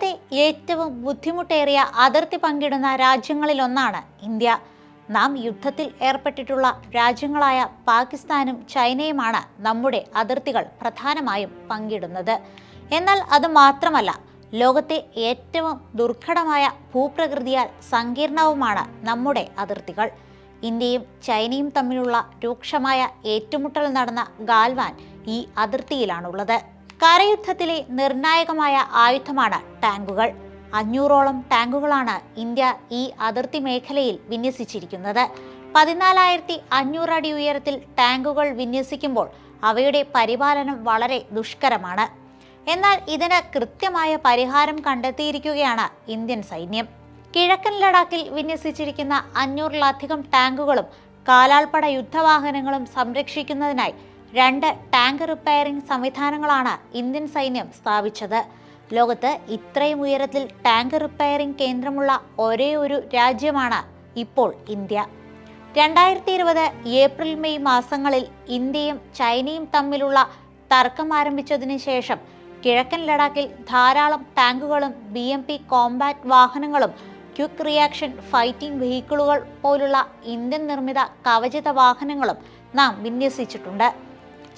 ലോകത്തെ ഏറ്റവും ബുദ്ധിമുട്ടേറിയ അതിർത്തി പങ്കിടുന്ന രാജ്യങ്ങളിലൊന്നാണ് ഇന്ത്യ. നാം യുദ്ധത്തിൽ ഏർപ്പെട്ടിട്ടുള്ള രാജ്യങ്ങളായ പാകിസ്ഥാനും ചൈനയുമാണ് നമ്മുടെ അതിർത്തികൾ പ്രധാനമായും പങ്കിടുന്നത്. എന്നാൽ അത് മാത്രമല്ല ലോകത്തെ ഏറ്റവും ദുർഘടമായ ഭൂപ്രകൃതിയാൽ സങ്കീർണവുമാണ് നമ്മുടെ അതിർത്തികൾ. ഇന്ത്യയും ചൈനയും തമ്മിലുള്ള രൂക്ഷമായ ഏറ്റുമുട്ടൽ നടന്ന ഗാൽവാൻ ഈ അതിർത്തിയിലാണുള്ളത്. കരയുദ്ധത്തിലെ നിർണായകമായ ആയുധമാണ് ടാങ്കുകൾ. അഞ്ഞൂറോളം ടാങ്കുകളാണ് ഇന്ത്യ ഈ അതിർത്തി മേഖലയിൽ വിന്യസിച്ചിരിക്കുന്നത്. പതിനാലായിരത്തി അഞ്ഞൂറ് അടി ഉയരത്തിൽ ടാങ്കുകൾ വിന്യസിക്കുമ്പോൾ അവയുടെ പരിപാലനം വളരെ ദുഷ്കരമാണ്. എന്നാൽ ഇതിന് കൃത്യമായ പരിഹാരം കണ്ടെത്തിയിരിക്കുകയാണ് ഇന്ത്യൻ സൈന്യം. കിഴക്കൻ ലഡാക്കിൽ വിന്യസിച്ചിരിക്കുന്ന അഞ്ഞൂറിലധികം ടാങ്കുകളും കാലാൾപ്പട യുദ്ധവാഹനങ്ങളും സംരക്ഷിക്കുന്നതിനായി രണ്ട് ടാങ്ക് റിപ്പയറിംഗ് സംവിധാനങ്ങളാണ് ഇന്ത്യൻ സൈന്യം സ്ഥാപിച്ചത്. ലോകത്ത് ഇത്രയും ഉയരത്തിൽ ടാങ്ക് റിപ്പയറിംഗ് കേന്ദ്രമുള്ള ഒരേ ഒരു രാജ്യമാണ് ഇപ്പോൾ ഇന്ത്യ. രണ്ടായിരത്തി ഇരുപത് ഏപ്രിൽ മെയ് മാസങ്ങളിൽ ഇന്ത്യയും ചൈനയും തമ്മിലുള്ള തർക്കം ആരംഭിച്ചതിന് ശേഷം കിഴക്കൻ ലഡാക്കിൽ ധാരാളം ടാങ്കുകളും ബി എം പി കോമ്പാറ്റ് വാഹനങ്ങളും ക്വിക്ക് റിയാക്ഷൻ ഫൈറ്റിംഗ് വെഹിക്കിളുകൾ പോലുള്ള ഇന്ത്യൻ നിർമ്മിത കവചിത വാഹനങ്ങളും നാം വിന്യസിച്ചിട്ടുണ്ട്.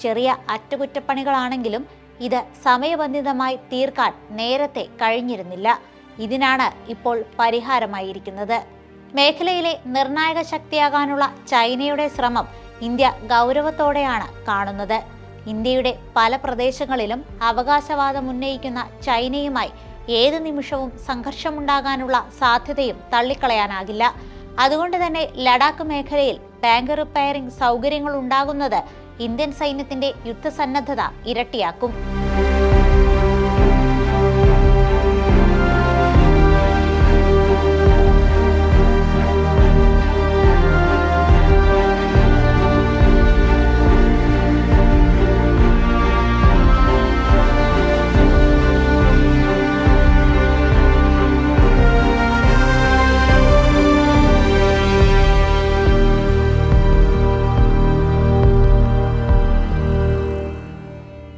ചെറിയ അറ്റകുറ്റപ്പണികളാണെങ്കിലും ഇത് സമയബന്ധിതമായി തീർക്കാൻ നേരത്തെ കഴിഞ്ഞിരുന്നില്ല. ഇതിനാണ് ഇപ്പോൾ പരിഹാരമായിരിക്കുന്നത്. മേഖലയിലെ നിർണായക ശക്തിയാകാനുള്ള ചൈനയുടെ ശ്രമം ഇന്ത്യ ഗൗരവത്തോടെയാണ് കാണുന്നത്. ഇന്ത്യയുടെ പല പ്രദേശങ്ങളിലും അവകാശവാദം ഉന്നയിക്കുന്ന ചൈനയുമായി ഏത് നിമിഷവും സംഘർഷമുണ്ടാകാനുള്ള സാധ്യതയും തള്ളിക്കളയാനാകില്ല. അതുകൊണ്ട് തന്നെ ലഡാക്ക് മേഖലയിൽ ടാങ്കർ റിപ്പയറിംഗ് സൗകര്യങ്ങൾ ഉണ്ടാകുന്നത് ഇന്ത്യൻ സൈന്യത്തിന്റെ യുദ്ധസന്നദ്ധത ഇരട്ടിയാക്കും.